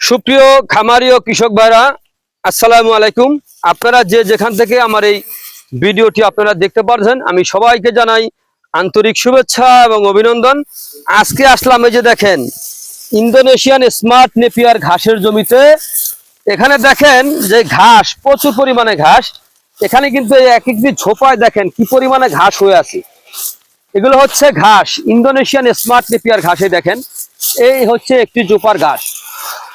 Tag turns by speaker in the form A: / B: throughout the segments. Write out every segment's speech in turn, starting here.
A: সুপ্রিয় খামারি ও কৃষক ভাইরা, আসসালামু আলাইকুম। আপনারা যে যেখান থেকে আমার এই ভিডিওটি আপনারা দেখতে পারছেন, আমি সবাইকে জানাই আন্তরিক শুভেচ্ছা এবং অভিনন্দন। আজকে আসলাম এই যে দেখেন, ইন্দোনেশিয়ান স্মার্ট নেপিয়ার ঘাসের জমিতে। এখানে দেখেন যে ঘাস, প্রচুর পরিমাণে ঘাস। এখানে কিন্তু এক একটি ঝোপায় দেখেন কি পরিমাণে ঘাস হয়ে আছে। এগুলো হচ্ছে ঘাস, ইন্দোনেশিয়ান স্মার্ট নেপিয়ার ঘাসে দেখেন। এই হচ্ছে একটি জোপার ঘাস।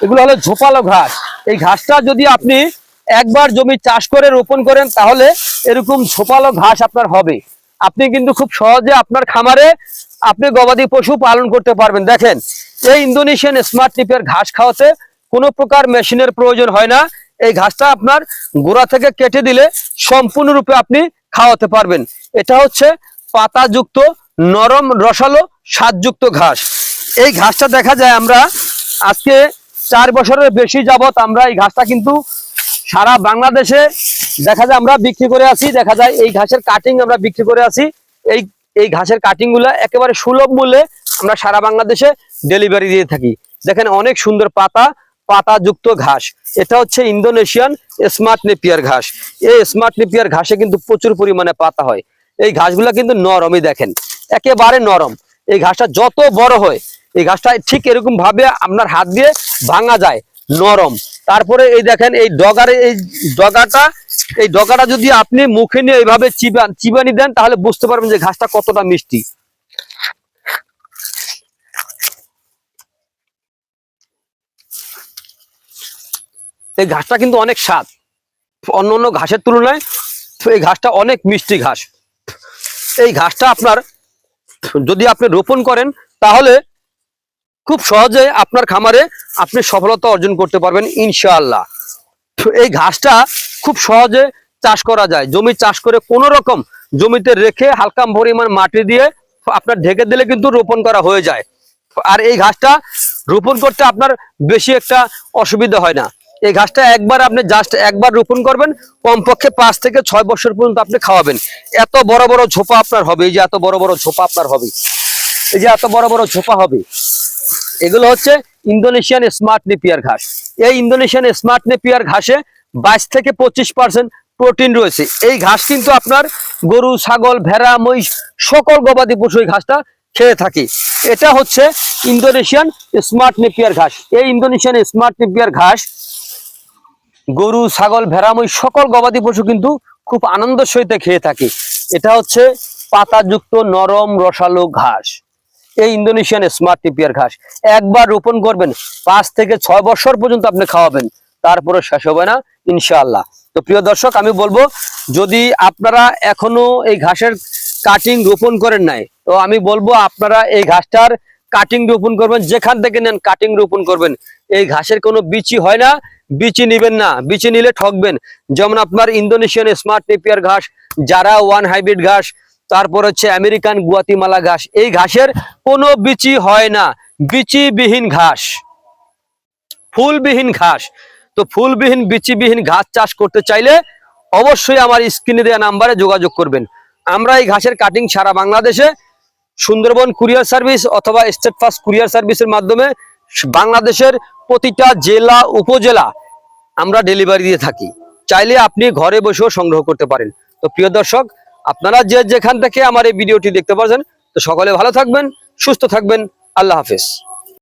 A: এগুলো হলো ঝোপালো ঘাস। এই ঘাসটা যদি আপনি একবার জমি চাষ করে রোপণ করেন, তাহলে এরকম ঝোপালো ঘাস আপনার হবে। আপনি কিন্তু খুব সহজে আপনার খামারে আপনি গবাদি পশু পালন করতে পারবেন। দেখেন, এই ইন্দোনেশিয়ান স্মার্ট টিপের ঘাস খাওয়াতে কোনো প্রকার মেশিনের প্রয়োজন হয় না। এই ঘাসটা আপনার গোড়া থেকে কেটে দিলে সম্পূর্ণরূপে আপনি খাওয়াতে পারবেন। এটা হচ্ছে পাতাযুক্ত, নরম, রসালো, স্বাদযুক্ত ঘাস। এই ঘাসটা দেখা যায় আমরা আজকে চার বছরের বেশি যাবত আমরা এই ঘাসটা কিন্তু সারা বাংলাদেশে দেখা যায় আমরা বিক্রি করে আছি দেখা যায় এই ঘাসের কাটিং আমরা বিক্রি করে আছি এই এই ঘাসের কাটিংগুলো একেবারে সুলভ মূল্যে আমরা সারা বাংলাদেশে ডেলিভারি দিয়ে থাকি। দেখেন অনেক সুন্দর পাতা, পাতাযুক্ত ঘাস। এটা হচ্ছে ইন্দোনেশিয়ান স্মার্ট নেপিয়ার ঘাস। এই স্মার্ট নেপিয়ার ঘাসে কিন্তু প্রচুর পরিমাণে পাতা হয়। এই ঘাসগুলো কিন্তু নরমই দেখেন, একেবারে নরম। এই ঘাসটা যত বড় হয় এই ঘাসটা ঠিক এরকম ভাবে আপনার হাত দিয়ে ভাঙা যায়, নরম। তারপরে এই দেখেন, এই ডগারে, এই ডগাটা এই ডগাটা যদি আপনি মুখে নিয়ে এইভাবে চিবান, চিবানি দেন, তাহলে বুঝতে পারবেন যে ঘাসটা কতটা মিষ্টি। এই ঘাসটা কিন্তু অনেক স্বাদ। অন্য অন্য ঘাসের তুলনায় এই ঘাসটা অনেক মিষ্টি ঘাস। এই ঘাসটা আপনার, যদি আপনি রোপণ করেন, তাহলে খুব সহজে আপনার খামারে আপনি সফলতা অর্জন করতে পারবেন, ইনশাআল্লাহ। এই ঘাসটা খুব সহজে চাষ করা যায়। জমি চাষ করে কোনো রকম জমিতে রেখে হালকা পরিমাণ মাটি দিয়ে আপনার ঢেকে দিলে কিন্তু রোপণ করা হয়ে যায়। আর এই ঘাসটা রোপণ করতে আপনার বেশি একটা অসুবিধা হয় না। এই ঘাসটা একবার আপনি জাস্ট একবার রোপণ করবেন, কমপক্ষে পাঁচ থেকে ছয় বছর পর্যন্ত আপনি খাওয়াবেন। এত বড় বড় ঝোপা আপনার হবে, এই যে এত বড় বড় ঝোপা আপনার হবে। এই যে এত বড় বড় ঝোপা হবে। এগুলো হচ্ছে ইন্দোনেশিয়ান স্মার্ট নেপিয়ার ঘাস। এই ইন্দোনেশিয়ান স্মার্ট নেপিয়ার ঘাসে বাইশ থেকে পঁচিশ পার্সেন্ট প্রোটিন রয়েছে। এই ঘাস কিন্তু আপনার গরু, ছাগল, ভেড়া, মহিষ সকল গবাদি পশু এই ঘাসটা খেয়ে থাকে। এটা হচ্ছে ইন্দোনেশিয়ান স্মার্ট নেপিয়ার ঘাস। এই ইন্দোনেশিয়ান স্মার্ট নেপিয়ার ঘাস গরু, ছাগল, ভেড়া, মহিষ সকল গবাদি পশু কিন্তু খুব আনন্দ সহিত খেয়ে থাকে। এটা হচ্ছে পাতাযুক্ত নরম রসালো ঘাস। এই ইন্দোনেশিয়ান স্মার্ট টিপিয়ার ঘাস। একবার রোপণ করবেন, পাঁচ থেকে ছয় বছর পর্যন্ত আপনি খাওয়াবেন তারপরে শেষ হবে না, ইনশাআল্লাহ। তো প্রিয় দর্শক, আমি বলব, যদি আপনারা এখনও এই ঘাসের কাটিং রোপণ করেন নাই, তো আমি বলব আপনারা এই ঘাসটার কাটিং রোপণ করবেন, যেখান থেকে নেন কাটিং রোপণ করবেন। এই ঘাসের কোনো বিচি হয় না, বিচি নিবেন না, বিচি নিলে ঠকবেন। যেমন আপনার ইন্দোনেশিয়ান স্মার্ট নেপিয়ার ঘাস, যারা ওয়ান হাইব্রিড ঘাস তারপর হচ্ছে আমেরিকান গুয়াতিমালা ঘাস। এই ঘাসের কোনো বিচি হয় না। বিচিবিহীন ঘাস। ফুলবিহীন ঘাস। তো ফুলবিহীন, বিচিবিহীন ঘাস চাষ করতে চাইলে অবশ্যই আমার স্ক্রিনে দেওয়া নাম্বারে যোগাযোগ করবেন। আমরা এই ঘাসের কাটিং সারা বাংলাদেশে সুন্দরবন কুরিয়ার সার্ভিস অথবা স্টেট ফাস্ট কুরিয়ার সার্ভিসের মাধ্যমে বাংলাদেশের প্রতিটা জেলা, উপজেলা আমরা ডেলিভারি দিয়ে থাকি। চাইলে আপনি ঘরে বসেও সংগ্রহ করতে পারেন। তো প্রিয় দর্শক আপনারা যে যেখান থেকে আমার এই ভিডিওটি দেখতে পাচ্ছেন তো সকলে ভালো থাকবেন, সুস্থ থাকবেন, আল্লাহ হাফেজ।